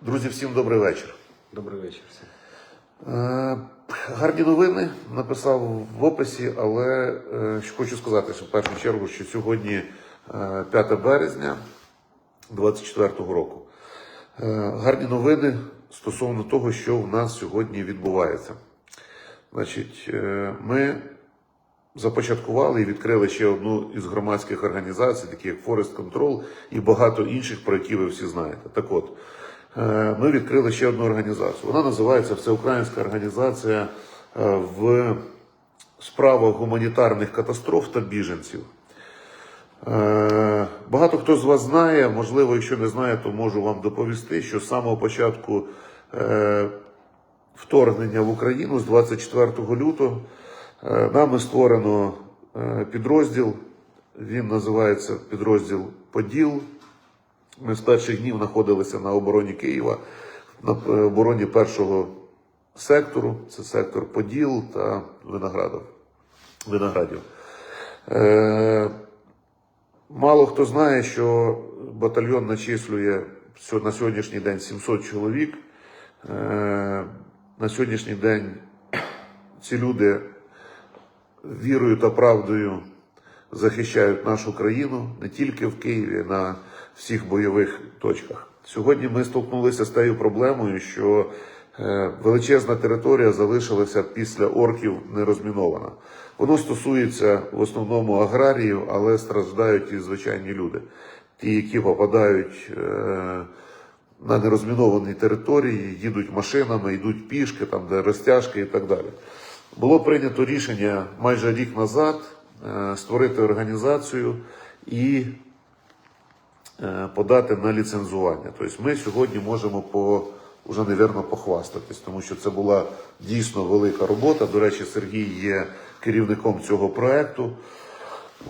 Друзі, всім добрий вечір. Добрий вечір всім. Е, Гарні новини написав в описі, але е, хочу сказати, що в першу чергу, що сьогодні е, 5 березня 2024 року. Е, Гарні новини стосовно того, що в нас сьогодні відбувається. Значить, е, ми започаткували і відкрили ще одну із громадських організацій, такі як Forest Control і багато інших, про які ви всі знаєте. Так от, ми відкрили ще одну організацію. Вона називається Всеукраїнська організація е, в справах гуманітарних катастроф та біженців. Е, Багато хто з вас знає, можливо, якщо не знає, то можу вам доповісти, що з самого початку е, вторгнення в Україну з 24 лютого е, нами створено е, підрозділ. Він називається підрозділ Поділ. Ми з перших днів знаходилися на обороні Києва, на е, обороні першого сектору. Це сектор Поділ та Виноградов. Виноградів. Е, Мало хто знає, що батальйон начислює на сьогоднішній день 700 чоловік. Е, На сьогоднішній день ці люди вірою та правдою захищають нашу країну не тільки в Києві, на всіх бойових точках. Сьогодні ми столкнулися з тією проблемою, що е, величезна територія залишилася після орків нерозмінована. Воно стосується в основному аграріїв, але страждають і звичайні люди, ті, які попадають. е, на нерозмінованій території, їдуть машинами, йдуть пішки, там де розтяжки і так далі. Було прийнято рішення майже рік назад е, створити організацію і подати на ліцензування. Тобто ми сьогодні можемо по вже, невірно, похвастатись, тому що це була дійсно велика робота. До речі, Сергій є керівником цього проекту.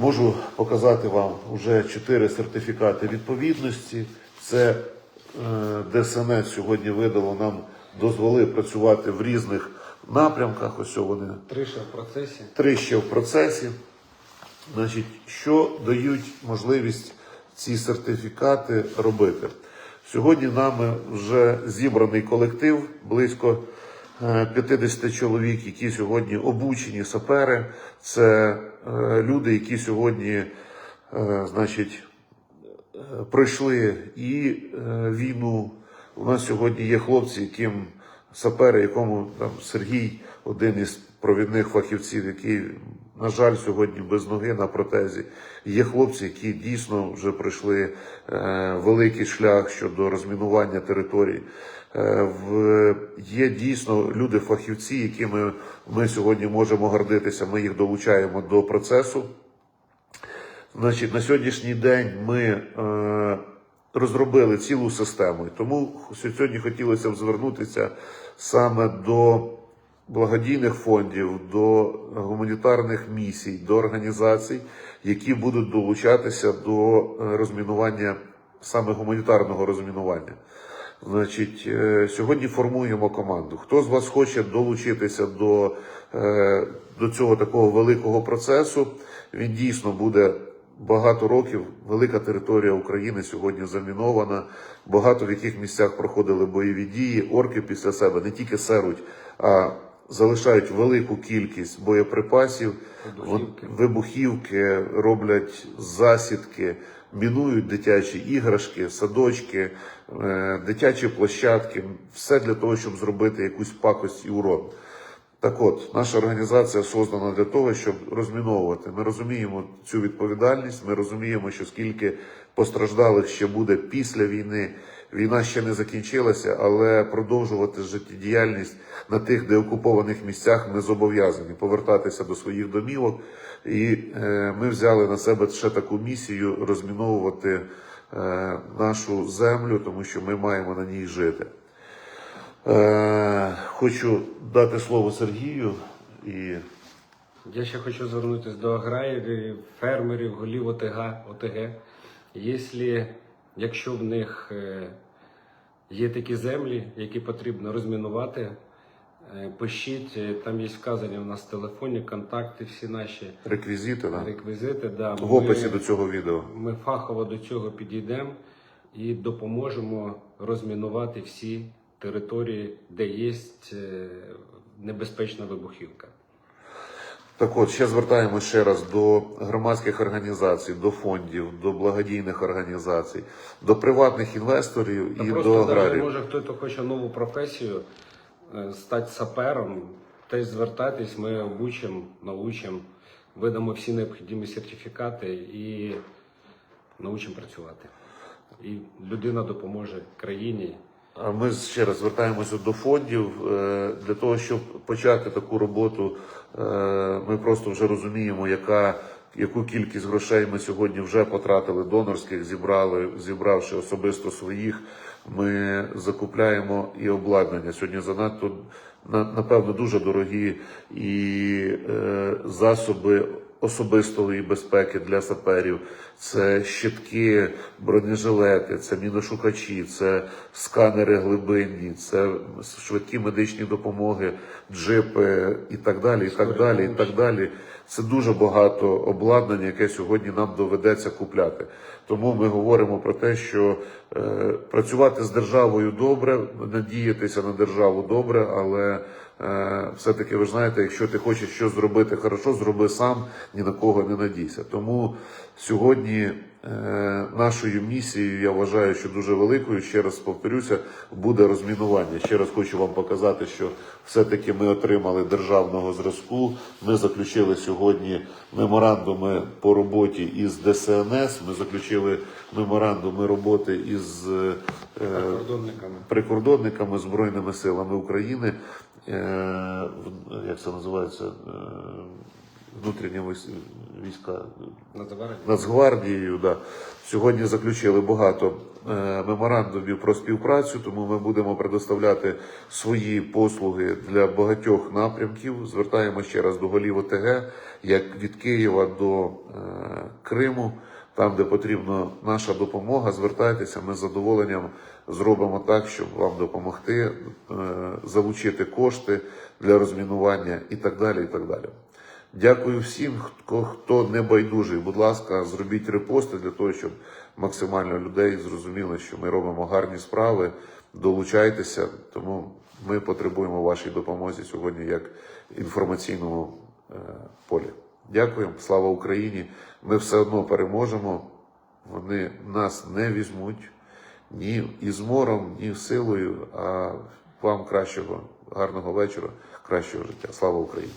Можу показати вам вже чотири сертифікати відповідності. Це е, ДСНС сьогодні видало нам дозволи працювати в різних напрямках. Ось вони Три ще в процесі. три ще в процесі. Значить, що дають можливість ці сертифікати робити? Сьогодні нами вже зібраний колектив близько е, 50 чоловік, які сьогодні обучені сапери. Це е, люди, які сьогодні, е, значить, е, пройшли і е, війну. У нас сьогодні є хлопці, яким сапери, якому там Сергій, один із провідних фахівців, який, на жаль, сьогодні без ноги на протезі. Є хлопці, які дійсно вже пройшли е, великий шлях щодо розмінування територій. Е, є дійсно люди-фахівці, якими ми сьогодні можемо гордитися. Ми їх долучаємо до процесу. Значить, на сьогоднішній день ми е, розробили цілу систему. Тому сьогодні хотілося б звернутися саме до благодійних фондів, до гуманітарних місій, до організацій, які будуть долучатися до е, розмінування саме гуманітарного розмінування. Значить, е, сьогодні формуємо команду. Хто з вас хоче долучитися до, е, до цього такого великого процесу? Він дійсно буде багато років. Велика територія України сьогодні замінована. Багато в яких місцях проходили бойові дії. Орки після себе не тільки серуть, а залишають велику кількість боєприпасів, Вибухівки. Вибухівки, роблять засідки, мінують дитячі іграшки, садочки, е, дитячі площадки, все для того, щоб зробити якусь пакость і урон. Так от, наша організація создана для того, щоб розміновувати. Ми розуміємо цю відповідальність, ми розуміємо, що скільки постраждалих ще буде після війни. Війна ще не закінчилася, але продовжувати життєдіяльність на тих деокупованих місцях ми зобов'язані повертатися до своїх домівок. І е, ми взяли на себе ще таку місію розміновувати е, нашу землю, тому що ми маємо на ній жити. Е, хочу дати слово Сергію і Я ще хочу звернутися до аграріїв, фермерів, голів ОТГ. ОТГ. Якщо, якщо в них е, є такі землі, які потрібно розмінувати, е, пишіть, там є вказані у нас в телефоні, контакти всі наші реквізити да? реквізити. Да, в описі ми- до цього відео. Ми фахово до цього підійдемо. і допоможемо розмінувати всі території, де є е, небезпечна вибухівка. Так от, ще звертаємось ще раз до громадських організацій, до фондів, до благодійних організацій, до приватних інвесторів Та і просто до навіть, аграріїв. може хтось хоче нову професію, е, стати сапером, теж звертайтесь, ми обучимо, научимо, видамо всі необхідні сертифікати і научимо працювати. І людина допоможе країні. Ми ще раз звертаємося до фондів е, для того, щоб почати таку роботу. е, Ми просто вже розуміємо, яка яку кількість грошей ми сьогодні вже потратили донорських, зібрали, зібравши особисто своїх. Ми закупляємо і обладнання. Сьогодні занадто на- напевно дуже дорогі і е, засоби особистої безпеки для саперів. Це щитки, бронежилети, це міношукачі, це сканери глибинні, це швидкі медичні допомоги, джипи і так далі. І так далі, і так далі. Це дуже багато обладнання, яке сьогодні нам доведеться купляти. Тому ми говоримо про те, що е, працювати з державою добре, надіятися на державу добре, але все-таки ви ж знаєте, якщо ти хочеш щось зробити хорошо, зроби сам, ні на кого не надійся. Тому сьогодні е, нашою місією, я вважаю, що дуже великою, ще раз повторюся, буде розмінування. Ще раз хочу вам показати, що все-таки ми отримали державного зразку. Ми заключили сьогодні меморандуми по роботі із ДСНС. Ми заключили меморандуми роботи із е, Кордонниками. прикордонниками Збройними силами України. Е, як це називається? Е, внутрішні військ- війська. Нацгвардією. Да. Сьогодні заключили багато е, меморандумів про співпрацю, тому ми будемо предоставляти свої послуги для багатьох напрямків. Звертаємо ще раз до голів ОТГ, як від Києва до Криму. Там, де потрібна наша допомога, звертайтеся. Ми з задоволенням зробимо так, щоб вам допомогти е, залучити кошти для розмінування і так далі. І так далі. Дякую всім, хто, не байдужий. Будь ласка, зробіть репости для того, щоб максимально людей зрозуміли, що ми робимо гарні справи. Долучайтеся, тому ми потребуємо вашої допомоги сьогодні як інформаційному е, полі. Дякую, слава Україні! Ми все одно переможемо. Вони нас не візьмуть ні ізмором, ні силою. А вам кращого, гарного вечора, кращого життя. Слава Україні!